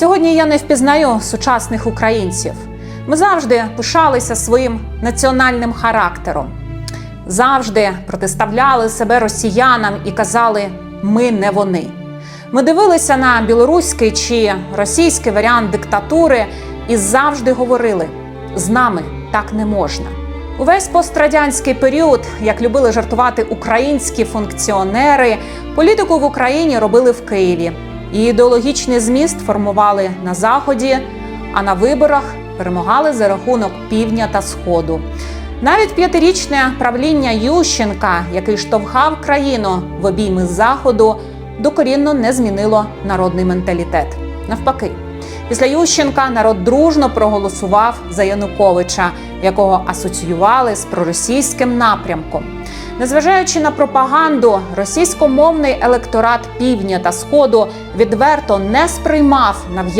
Сьогодні я не впізнаю сучасних українців. Ми завжди пишалися своїм національним характером, завжди протиставляли себе росіянам і казали Ми не вони. Ми дивилися на білоруський чи російський варіант диктатури і завжди говорили: з нами так не можна. Увесь пострадянський період, як любили жартувати українські функціонери, політику в Україні робили в Києві. І ідеологічний зміст формували на заході, а на виборах перемагали за рахунок півдня та сходу. Навіть п'ятирічне правління Ющенка, який штовхав країну в обійми заходу, докорінно не змінило народний менталітет. Навпаки, після Ющенка народ дружно проголосував за Януковича, якого асоціювали з проросійським напрямком. Незважаючи на пропаганду, російськомовний електорат півдня та сходу відверто не сприймав нав'язання